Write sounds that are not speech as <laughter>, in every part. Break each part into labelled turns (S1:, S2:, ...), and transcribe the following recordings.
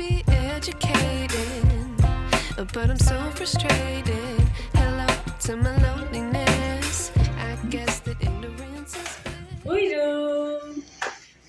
S1: be educated, but I'm so frustrated. Hello to my loneliness. I guess that ignorance is.
S2: Buyurun.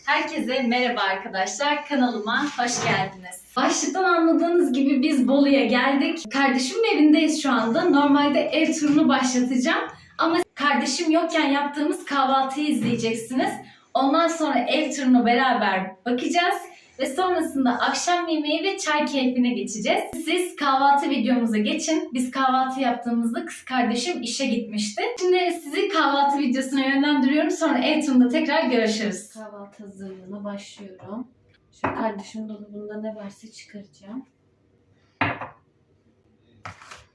S2: Herkese merhaba arkadaşlar. Kanalıma hoş geldiniz. Başlıktan anladığınız gibi biz Bolu'ya geldik. Kardeşimin evindeyiz şu anda. Normalde ev turunu başlatacağım. Ama kardeşim yokken yaptığımız kahvaltıyı izleyeceksiniz. Ondan sonra ev turunu beraber bakacağız. Ve sonrasında akşam yemeği ve çay keyfine geçeceğiz. Siz kahvaltı videomuza geçin. Biz kahvaltı yaptığımızda kız kardeşim işe gitmişti. Şimdi sizi kahvaltı videosuna yönlendiriyorum. Sonra ev turunda tekrar görüşürüz. Kahvaltı hazırlığına başlıyorum. Şu kardeşimin dolabında ne varsa çıkaracağım.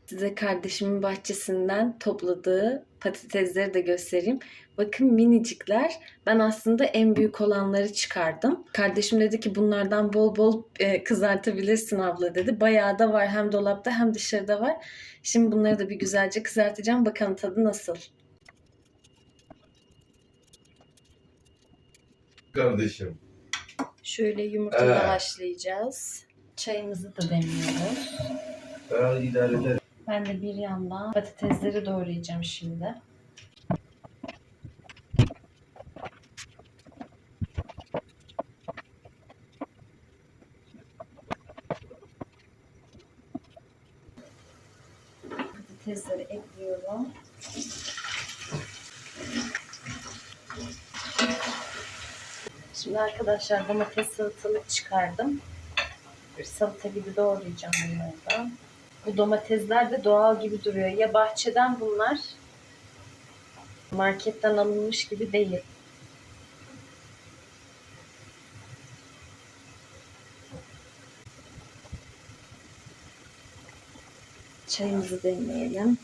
S2: Size kardeşimin bahçesinden topladığı patatesleri de göstereyim. Bakın minicikler. Ben aslında en büyük olanları çıkardım. Kardeşim dedi ki bunlardan bol bol e, kızartabilirsin abla dedi. Bayağı da var hem dolapta hem dışarıda var. Şimdi bunları da bir güzelce kızartacağım. Bakalım tadı nasıl.
S3: kardeşim.
S2: Şöyle yumurta da haşlayacağız. Çayımızı da demliyoruz.
S3: Ben idare ederim.
S2: Ben de bir yandan patatesleri doğrayacağım şimdi. Patatesleri ekliyorum. Şimdi arkadaşlar domates salatalık çıkardım. Bir salata gibi doğrayacağım bunları da. Bu domatesler de doğal gibi duruyor. Ya bahçeden bunlar. Marketten alınmış gibi değil. Çayımızı demleyelim.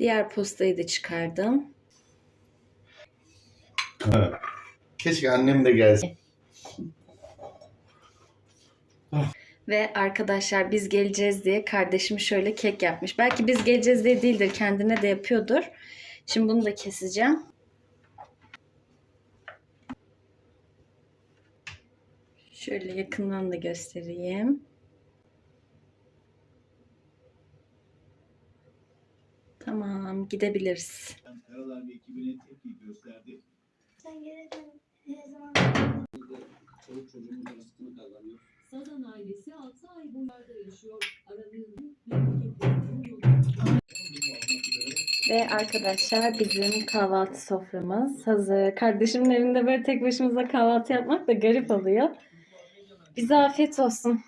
S2: Diğer postayı da çıkardım.
S3: Keşke annem de gelsin.
S2: Ve arkadaşlar biz geleceğiz diye kardeşim şöyle kek yapmış. Belki biz geleceğiz diye değildir. Kendine de yapıyordur. Şimdi bunu da keseceğim. Şöyle yakından da göstereyim. Tamam gidebiliriz.
S4: Karalar ve ekibine tepki gösterdi.
S5: Sen geldin ne zaman?
S4: Çoluk çocuğumuz rızkını kazanıyor.
S6: Sazan ailesi 6 ay boylarda yaşıyor. Aranın memleketlerinin yolu.
S2: Ve arkadaşlar bizim kahvaltı soframız hazır. Kardeşimin evinde böyle tek başımıza kahvaltı yapmak da garip oluyor. Bize afiyet olsun.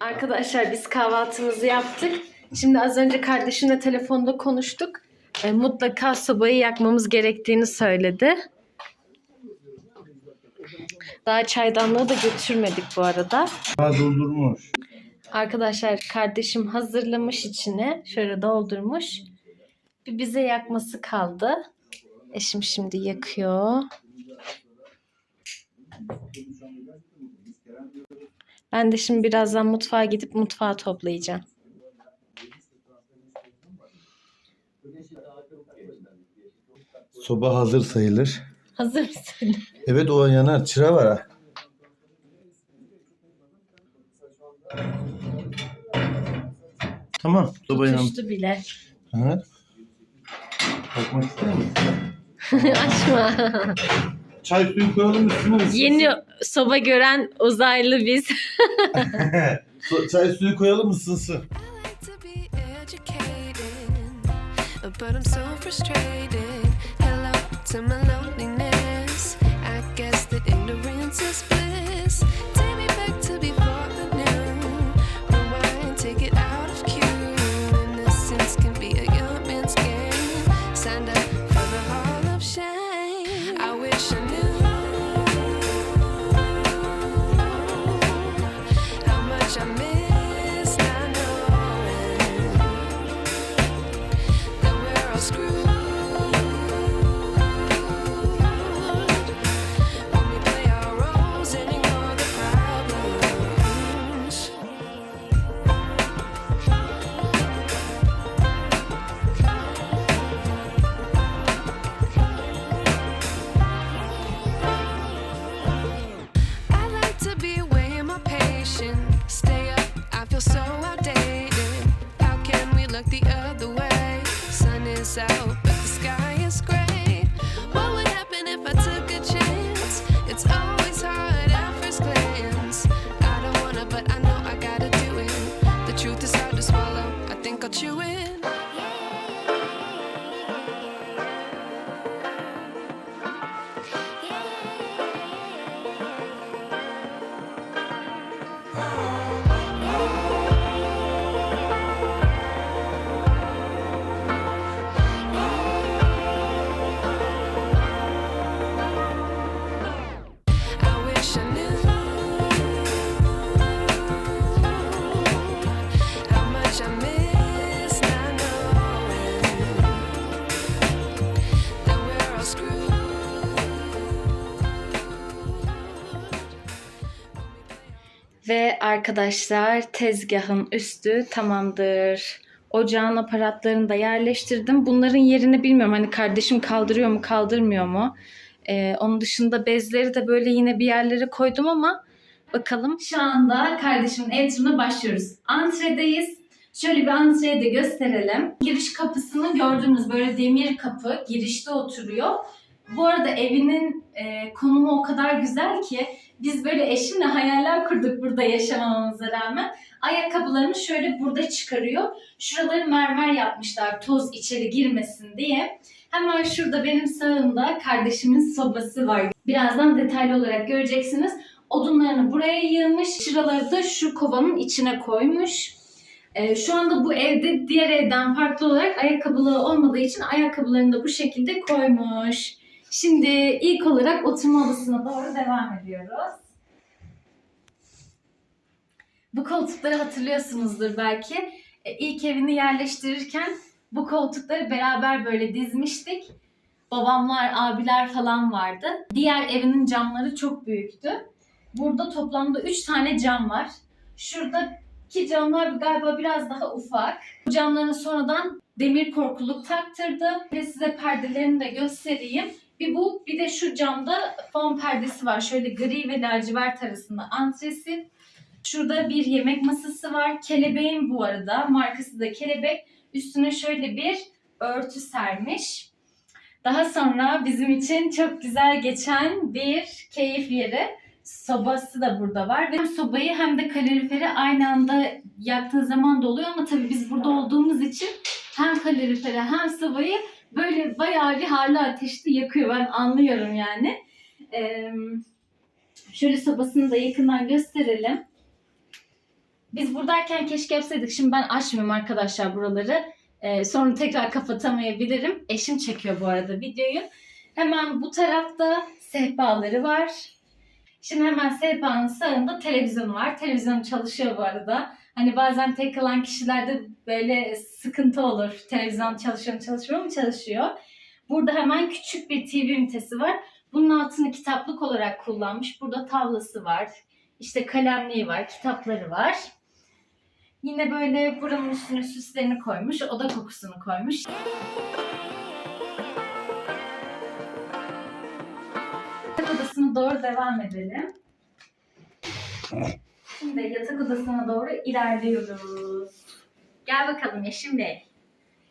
S2: Arkadaşlar biz kahvaltımızı yaptık. Şimdi az önce kardeşimle telefonda konuştuk. E, mutlaka sobayı yakmamız gerektiğini söyledi. Daha çaydanlığı da götürmedik bu arada.
S3: Ha doldurmuş.
S2: Arkadaşlar kardeşim hazırlamış içine. Şöyle doldurmuş. Bir bize yakması kaldı. Eşim şimdi yakıyor. Ben de şimdi birazdan mutfağa gidip mutfağı toplayacağım.
S3: Soba hazır sayılır.
S2: Hazır mısın? <laughs>
S3: Evet o yanar. Çıra var ha. Tamam. Soba.
S2: Tutuştu bile.
S3: Hı. Bakmak ister misin? <laughs>
S2: Açma.
S3: Çay suyu koyalım üstüne ısınsın.
S2: Yeni soba gören uzaylı biz. <laughs>
S3: So- çay suyu koyalım ısınsın.
S1: I like to be educated, but I'm so frustrated. To my loneliness. I guess that ignorance is
S2: Ve arkadaşlar tezgahın üstü tamamdır. Ocağın aparatlarını da yerleştirdim. Bunların yerini bilmiyorum. Hani kardeşim kaldırıyor mu kaldırmıyor mu? Ee, onun dışında bezleri de böyle yine bir yerlere koydum ama bakalım. Şu anda kardeşimin ev turuna başlıyoruz. Antredeyiz. Şöyle bir antreyi de gösterelim. Giriş kapısını gördüğünüz böyle demir kapı girişte oturuyor. Bu arada evinin e, konumu o kadar güzel ki biz böyle eşimle hayaller kurduk burada yaşamamamıza rağmen. Ayakkabılarını şöyle burada çıkarıyor. Şuraları mermer yapmışlar toz içeri girmesin diye. Hemen şurada benim sağımda kardeşimin sobası var. Birazdan detaylı olarak göreceksiniz. Odunlarını buraya yığmış. Şuraları da şu kovanın içine koymuş. Ee, şu anda bu evde diğer evden farklı olarak ayakkabılığı olmadığı için ayakkabılarını da bu şekilde koymuş. Şimdi ilk olarak oturma odasına doğru devam ediyoruz. Bu koltukları hatırlıyorsunuzdur belki. E, İlk evini yerleştirirken bu koltukları beraber böyle dizmiştik. Babamlar, abiler falan vardı. Diğer evinin camları çok büyüktü. Burada toplamda 3 tane cam var. Şuradaki camlar galiba biraz daha ufak. Bu camların sonradan demir korkuluk taktırdı. Ve size perdelerini de göstereyim. Bir bu bir de şu camda fon perdesi var. Şöyle gri ve lacivert arasında antresi. Şurada bir yemek masası var. Kelebeğin bu arada. Markası da kelebek. Üstüne şöyle bir örtü sermiş. Daha sonra bizim için çok güzel geçen bir keyif yeri. Sobası da burada var. Ve hem sobayı hem de kaloriferi aynı anda yaktığın zaman da oluyor ama tabii biz burada olduğumuz için hem kaloriferi hem sobayı böyle bayağı bir harlı ateşte yakıyor. Ben anlıyorum yani. Ee, şöyle sobasını da yakından gösterelim. Biz buradayken keşke yapsaydık. Şimdi ben açmıyorum arkadaşlar buraları. Ee, sonra tekrar kapatamayabilirim. Eşim çekiyor bu arada videoyu. Hemen bu tarafta sehpaları var. Şimdi hemen sehpanın sağında televizyon var. Televizyon çalışıyor bu arada. Hani bazen tek kalan kişilerde böyle sıkıntı olur. Televizyon çalışıyor mu çalışmıyor mu çalışıyor. Burada hemen küçük bir TV ünitesi var. Bunun altını kitaplık olarak kullanmış. Burada tavlası var. İşte kalemliği var, kitapları var. Yine böyle buranın üstüne süslerini koymuş, oda kokusunu koymuş. Yatak odasına doğru devam edelim. Şimdi yatak odasına doğru ilerliyoruz. Gel bakalım Yeşim Bey.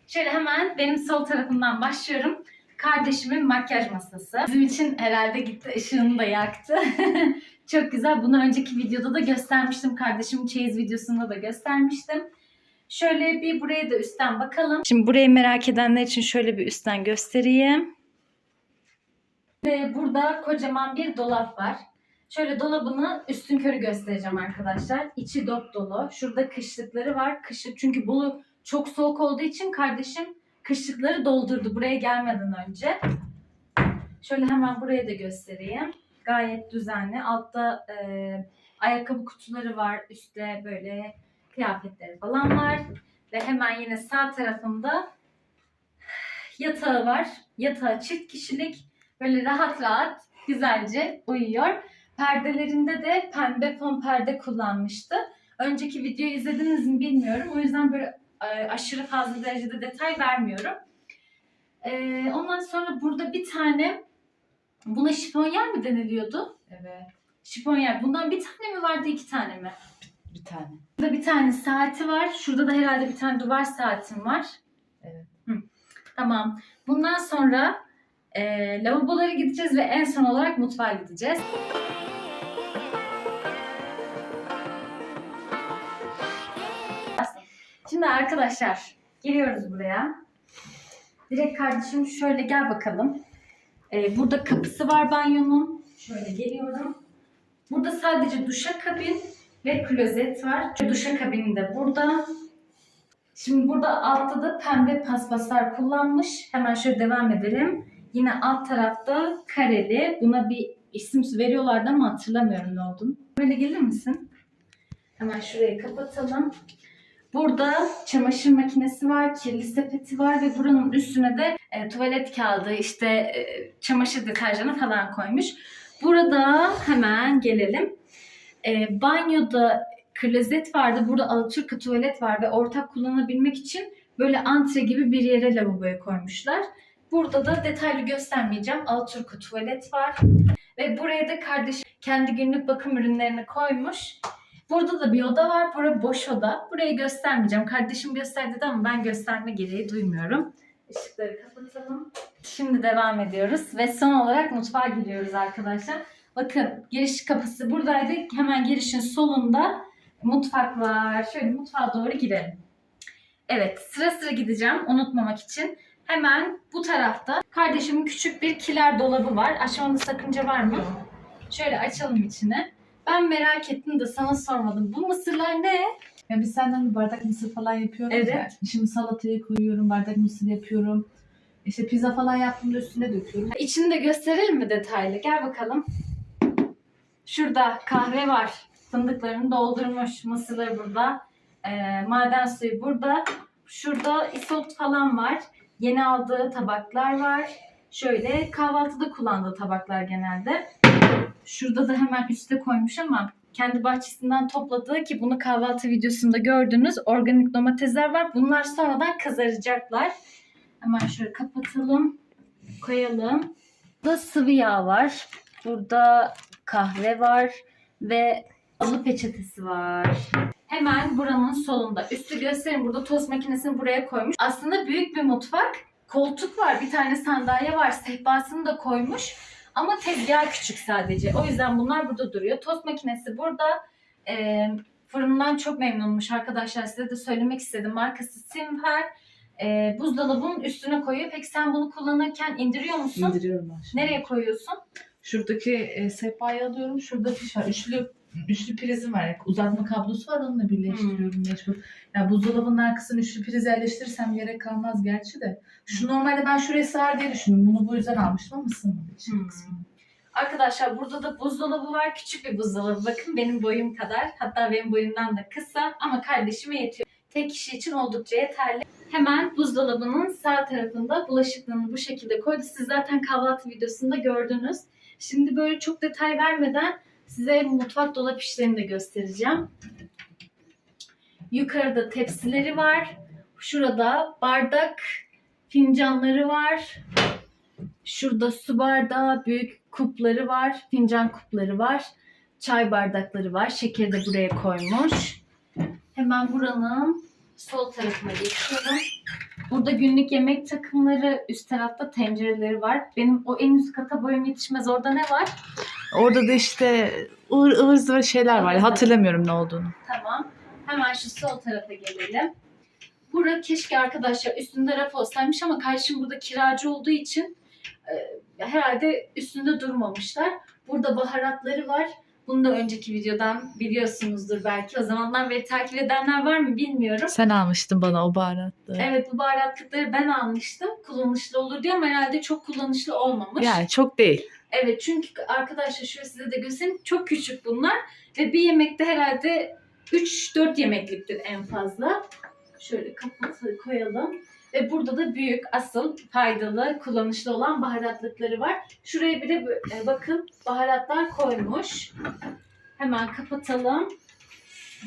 S2: Şöyle hemen benim sol tarafımdan başlıyorum. Kardeşimin makyaj masası. Bizim için herhalde gitti ışığını da yaktı. <laughs> Çok güzel. Bunu önceki videoda da göstermiştim. Kardeşimin çeyiz videosunda da göstermiştim. Şöyle bir buraya da üstten bakalım. Şimdi burayı merak edenler için şöyle bir üstten göstereyim. Ve burada kocaman bir dolap var. Şöyle dolabını üstün körü göstereceğim arkadaşlar. İçi dop dolu. Şurada kışlıkları var. Kışlık çünkü Bolu çok soğuk olduğu için kardeşim kışlıkları doldurdu buraya gelmeden önce. Şöyle hemen buraya da göstereyim. Gayet düzenli. Altta e, ayakkabı kutuları var. Üstte böyle kıyafetleri falan var. Ve hemen yine sağ tarafımda yatağı var. Yatağı çift kişilik. Böyle rahat rahat güzelce uyuyor. Perdelerinde de pembe fon perde kullanmıştı. Önceki videoyu izlediniz mi bilmiyorum. O yüzden böyle e, aşırı fazla derecede detay vermiyorum. E, ondan sonra burada bir tane buna şifonyer mi deniliyordu?
S7: Evet.
S2: Şifonyer. Bundan bir tane mi vardı iki tane mi?
S7: Bir tane.
S2: Burada bir tane saati var. Şurada da herhalde bir tane duvar saatim var.
S7: Evet.
S2: Hı. Tamam. Bundan sonra e, lavabolara gideceğiz ve en son olarak mutfağa gideceğiz. Şimdi arkadaşlar geliyoruz buraya. Direkt kardeşim şöyle gel bakalım. Ee, burada kapısı var banyonun. Şöyle geliyorum. Burada sadece duşakabin ve klozet var. Duşakabin de burada. Şimdi burada altta da pembe paspaslar kullanmış. Hemen şöyle devam edelim. Yine alt tarafta kareli. Buna bir isim veriyorlardı ama hatırlamıyorum ne olduğunu. Böyle gelir misin? Hemen şurayı kapatalım. Burada çamaşır makinesi var, kirli sepeti var ve buranın üstüne de e, tuvalet kağıdı, işte e, çamaşır deterjanı falan koymuş. Burada hemen gelelim. E, banyoda klozet vardı. Burada Alaturka tuvalet var ve ortak kullanabilmek için böyle antre gibi bir yere lavaboya koymuşlar. Burada da detaylı göstermeyeceğim. Alaturka tuvalet var. Ve buraya da kardeş kendi günlük bakım ürünlerini koymuş. Burada da bir oda var. Bura boş oda. Burayı göstermeyeceğim. Kardeşim gösterdi ama ben gösterme gereği duymuyorum. Işıkları kapatalım. Şimdi devam ediyoruz ve son olarak mutfağa giriyoruz arkadaşlar. Bakın giriş kapısı buradaydı. Hemen girişin solunda mutfak var. Şöyle mutfağa doğru girelim. Evet sıra sıra gideceğim unutmamak için. Hemen bu tarafta kardeşimin küçük bir kiler dolabı var. Açmamda sakınca var mı? Şöyle açalım içine. Ben merak ettim de sana sormadım. Bu mısırlar ne?
S7: Ya biz senden bir bardak mısır falan yapıyoruz
S2: Evet.
S7: ya. Şimdi salatayı koyuyorum, bardak mısır yapıyorum. İşte pizza falan yaptığımda üstüne döküyorum.
S2: İçini de gösterelim mi detaylı? Gel bakalım. Şurada kahve var. Fındıklarını doldurmuş. Mısırları burada. Ee, maden suyu burada. Şurada isot falan var. Yeni aldığı tabaklar var. Şöyle kahvaltıda kullandığı tabaklar genelde. Şurada da hemen üste koymuş ama kendi bahçesinden topladığı ki bunu kahvaltı videosunda gördünüz. Organik domatesler var. Bunlar sonradan kızaracaklar. Hemen şöyle kapatalım. Koyalım. Burada sıvı yağ var. Burada kahve var ve alı peçetesi var. Hemen buranın solunda. Üstü gösterin. Burada tost makinesini buraya koymuş. Aslında büyük bir mutfak. Koltuk var. Bir tane sandalye var. Sehpasını da koymuş. Ama tezgah küçük sadece. O yüzden bunlar burada duruyor. Tost makinesi burada. Ee, fırından çok memnunmuş arkadaşlar. Size de söylemek istedim. Markası Simfer. Ee, buzdolabının üstüne koyuyor. Peki sen bunu kullanırken indiriyor musun?
S7: İndiriyorum ben şimdi.
S2: Nereye koyuyorsun?
S7: Şuradaki e, sehpayı alıyorum. Şurada fiş var. Üçlü üçlü prizim var. Yani uzatma kablosu var. Onunla birleştiriyorum mecbur. Yani buzdolabının arkasına üçlü priz yerleştirirsem gerek kalmaz gerçi de. Şu normalde ben şuraya sığar diye düşündüm. Bunu bu yüzden almıştım ama sığmadı için
S2: Hmm.
S7: kısmı.
S2: Arkadaşlar burada da buzdolabı var. Küçük bir buzdolabı. Bakın benim boyum kadar. Hatta benim boyumdan da kısa ama kardeşime yetiyor. Tek kişi için oldukça yeterli. Hemen buzdolabının sağ tarafında bulaşıklığını bu şekilde koydu. Siz zaten kahvaltı videosunda gördünüz. Şimdi böyle çok detay vermeden size mutfak dolap işlerini de göstereceğim. Yukarıda tepsileri var. Şurada bardak, fincanları var. Şurada su bardağı, büyük kupları var, fincan kupları var. Çay bardakları var. Şekeri de buraya koymuş. Hemen buranın sol tarafına geçiyorum. Burada günlük yemek takımları, üst tarafta tencereleri var. Benim o en üst kata boyum yetişmez. Orada ne var?
S7: Orada da işte ıvır ıvır zıvır şeyler var. Hatırlamıyorum ne olduğunu.
S2: Tamam. Hemen şu sol tarafa gelelim. Bura keşke arkadaşlar üstünde raf olsaymış ama kardeşim burada kiracı olduğu için e, herhalde üstünde durmamışlar. Burada baharatları var. Bunu da önceki videodan biliyorsunuzdur belki. O zamandan beri takip edenler var mı bilmiyorum.
S7: Sen almıştın bana o baharatları.
S2: Evet bu baharatlıkları ben almıştım. Kullanışlı olur diye ama herhalde çok kullanışlı olmamış.
S7: Yani çok değil.
S2: Evet çünkü arkadaşlar şöyle size de göstereyim. Çok küçük bunlar. Ve bir yemekte herhalde 3-4 yemekliktir en fazla. Şöyle kapatıp koyalım. Ve burada da büyük, asıl faydalı, kullanışlı olan baharatlıkları var. Şuraya bir de e, bakın baharatlar koymuş. Hemen kapatalım.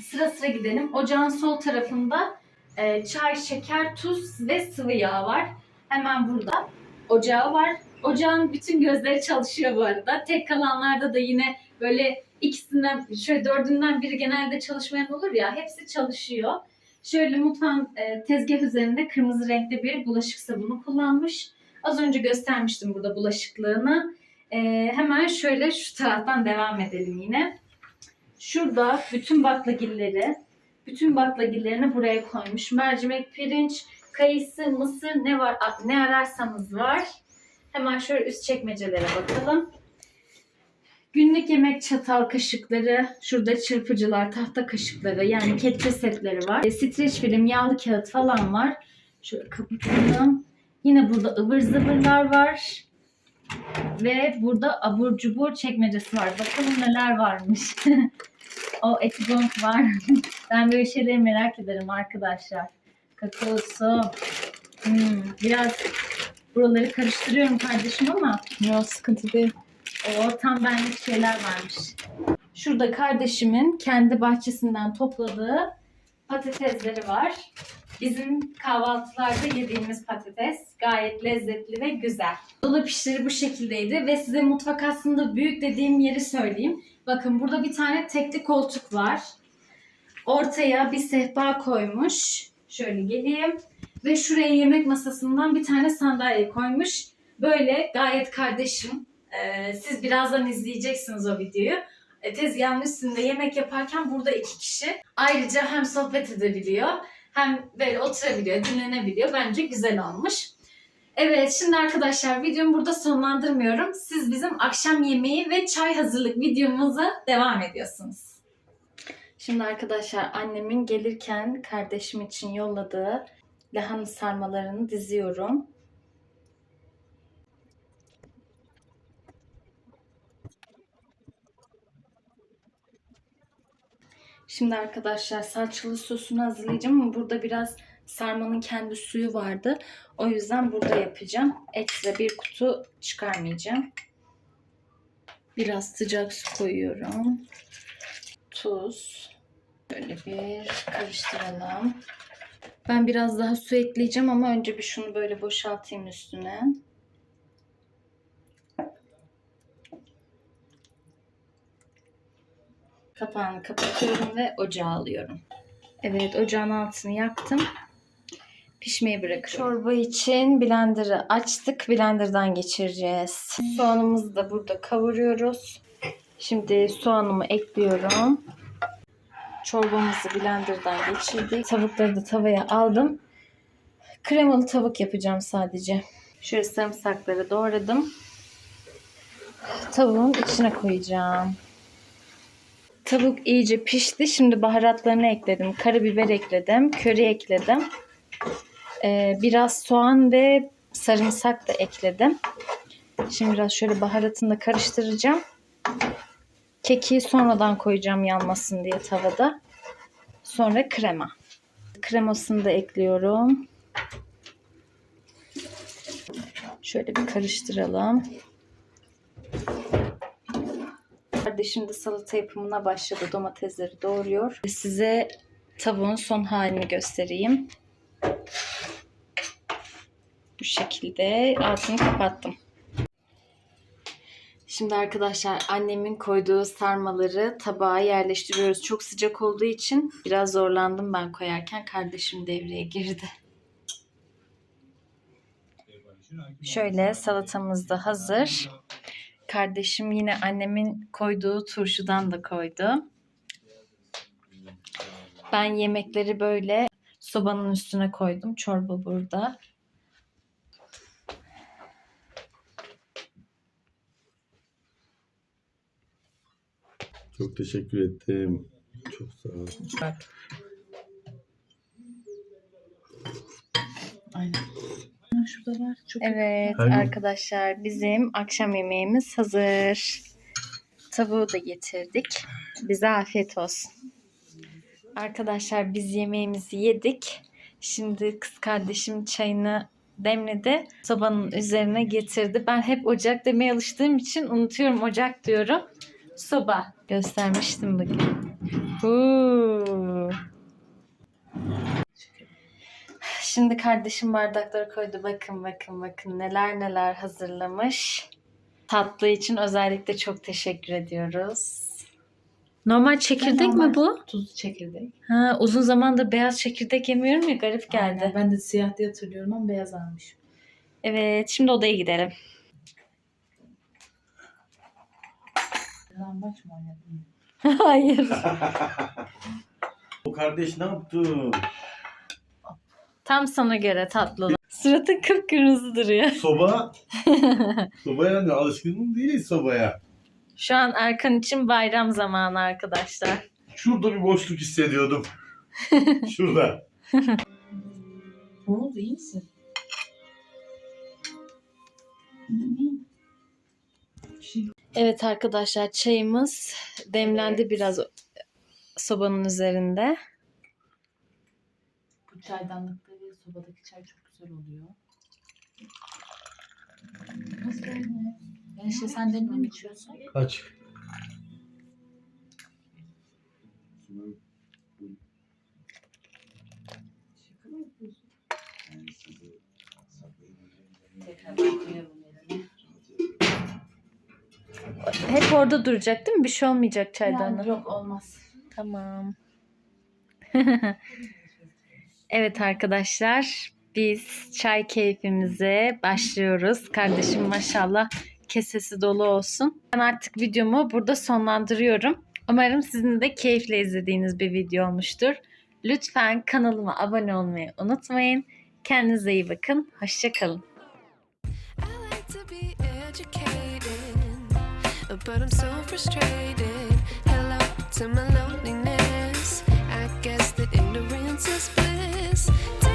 S2: Sıra sıra gidelim. Ocağın sol tarafında e, çay, şeker, tuz ve sıvı yağ var. Hemen burada ocağı var. Ocağın bütün gözleri çalışıyor bu arada. Tek kalanlarda da yine böyle ikisinden, şöyle dördünden biri genelde çalışmayan olur ya. Hepsi çalışıyor. Şöyle mutfağın e, tezgah üzerinde kırmızı renkli bir bulaşık sabunu kullanmış. Az önce göstermiştim burada bulaşıklığını. E, hemen şöyle şu taraftan devam edelim yine. Şurada bütün baklagilleri, bütün baklagillerini buraya koymuş. Mercimek, pirinç, kayısı, mısır ne var ne ararsanız var. Hemen şöyle üst çekmecelere bakalım. Günlük yemek çatal kaşıkları, şurada çırpıcılar, tahta kaşıkları yani kepçe setleri var. E, streç film, yağlı kağıt falan var. Şöyle kapatalım. Yine burada ıvır zıvırlar var. Ve burada abur cubur çekmecesi var. Bakalım neler varmış. <laughs> o etibonk var. <laughs> ben böyle şeyleri merak ederim arkadaşlar. Kakaosu. Hmm, biraz buraları karıştırıyorum kardeşim ama
S7: Yok sıkıntı değil.
S2: O tam benlik şeyler varmış. Şurada kardeşimin kendi bahçesinden topladığı patatesleri var. Bizim kahvaltılarda yediğimiz patates gayet lezzetli ve güzel. Dolap işleri bu şekildeydi ve size mutfak aslında büyük dediğim yeri söyleyeyim. Bakın burada bir tane tekli koltuk var. Ortaya bir sehpa koymuş. Şöyle geleyim. Ve şuraya yemek masasından bir tane sandalye koymuş. Böyle gayet kardeşim. Ee, siz birazdan izleyeceksiniz o videoyu. E, tezgahın üstünde yemek yaparken burada iki kişi. Ayrıca hem sohbet edebiliyor hem böyle oturabiliyor, dinlenebiliyor. Bence güzel olmuş. Evet şimdi arkadaşlar videomu burada sonlandırmıyorum. Siz bizim akşam yemeği ve çay hazırlık videomuza devam ediyorsunuz. Şimdi arkadaşlar annemin gelirken kardeşim için yolladığı lahana sarmalarını diziyorum. Şimdi arkadaşlar salçalı sosunu hazırlayacağım ama burada biraz sarmanın kendi suyu vardı. O yüzden burada yapacağım. Ekstra bir kutu çıkarmayacağım. Biraz sıcak su koyuyorum. Tuz. Böyle bir karıştıralım. Ben biraz daha su ekleyeceğim ama önce bir şunu böyle boşaltayım üstüne. Kapağını kapatıyorum ve ocağa alıyorum. Evet ocağın altını yaktım. Pişmeye bırakıyorum. Çorba için blenderı açtık. Blenderdan geçireceğiz. Soğanımızı da burada kavuruyoruz. Şimdi soğanımı ekliyorum. Çorbamızı blenderdan geçirdik. Tavukları da tavaya aldım. Kremalı tavuk yapacağım sadece. Şöyle sarımsakları doğradım. Tavuğun içine koyacağım. Tavuk iyice pişti. Şimdi baharatlarını ekledim. Karabiber ekledim. Köri ekledim. Ee, biraz soğan ve sarımsak da ekledim. Şimdi biraz şöyle baharatını da karıştıracağım. Keki sonradan koyacağım yanmasın diye tavada. Sonra krema. Kremasını da ekliyorum. Şöyle bir karıştıralım. Kardeşim de salata yapımına başladı. Domatesleri doğruyor. Size tavuğun son halini göstereyim. Bu şekilde altını kapattım. Şimdi arkadaşlar annemin koyduğu sarmaları tabağa yerleştiriyoruz. Çok sıcak olduğu için biraz zorlandım ben koyarken. Kardeşim devreye girdi. Şöyle salatamız da hazır. Kardeşim yine annemin koyduğu turşudan da koydu. Ben yemekleri böyle sobanın üstüne koydum. Çorba burada.
S3: Çok teşekkür ettim. Çok sağ ol.
S7: Aynen. Şurada var. Çok
S2: Evet
S3: Hangi?
S2: arkadaşlar bizim akşam yemeğimiz hazır. Tavuğu da getirdik. Bize afiyet olsun. Arkadaşlar biz yemeğimizi yedik. Şimdi kız kardeşim çayını demledi. Sobanın üzerine getirdi. Ben hep ocak demeye alıştığım için unutuyorum ocak diyorum. Soba göstermiştim bugün. Huu. Şimdi kardeşim bardakları koydu. Bakın bakın bakın neler neler hazırlamış. Tatlı için özellikle çok teşekkür ediyoruz. Normal çekirdek
S7: Normal
S2: mi bu?
S7: Tuzlu çekirdek.
S2: Ha, uzun zamandır beyaz çekirdek yemiyorum ya garip geldi.
S7: Aynen, Ben de siyah diye hatırlıyorum ama beyaz almış.
S2: Evet şimdi odaya gidelim.
S7: Lambaç mı oynadın? <laughs>
S2: Hayır. <laughs>
S3: O kardeş ne yaptı?
S2: Tam sana göre tatlı. Suratın kıpkırmızı duruyor. <laughs>
S3: Soba. Sobaya yani alışkın değiliz sobaya.
S2: Şu an Erkan için bayram zamanı arkadaşlar.
S3: Şurada bir boşluk hissediyordum. <laughs> Şurada.
S7: Ne oldu iyi misin?
S2: Evet arkadaşlar çayımız demlendi biraz sobanın üzerinde.
S7: Bu çaydanlıkta ve sobadaki çay çok güzel oluyor. Nasıl? Yani işte sen demle mi içiyorsun?
S3: Aç.
S7: Tekrar koyalım yerine.
S2: Hep orada duracak değil mi? Bir şey olmayacak çaydanlık.
S7: Yani yok olmaz.
S2: Tamam. <laughs> evet arkadaşlar biz çay keyfimize başlıyoruz. Kardeşim maşallah kesesi dolu olsun. Ben artık videomu burada sonlandırıyorum. Umarım sizin de keyifle izlediğiniz bir video olmuştur. Lütfen kanalıma abone olmayı unutmayın. Kendinize iyi bakın. Hoşçakalın.
S1: I but I'm so frustrated. Hello to my loneliness. Christmas.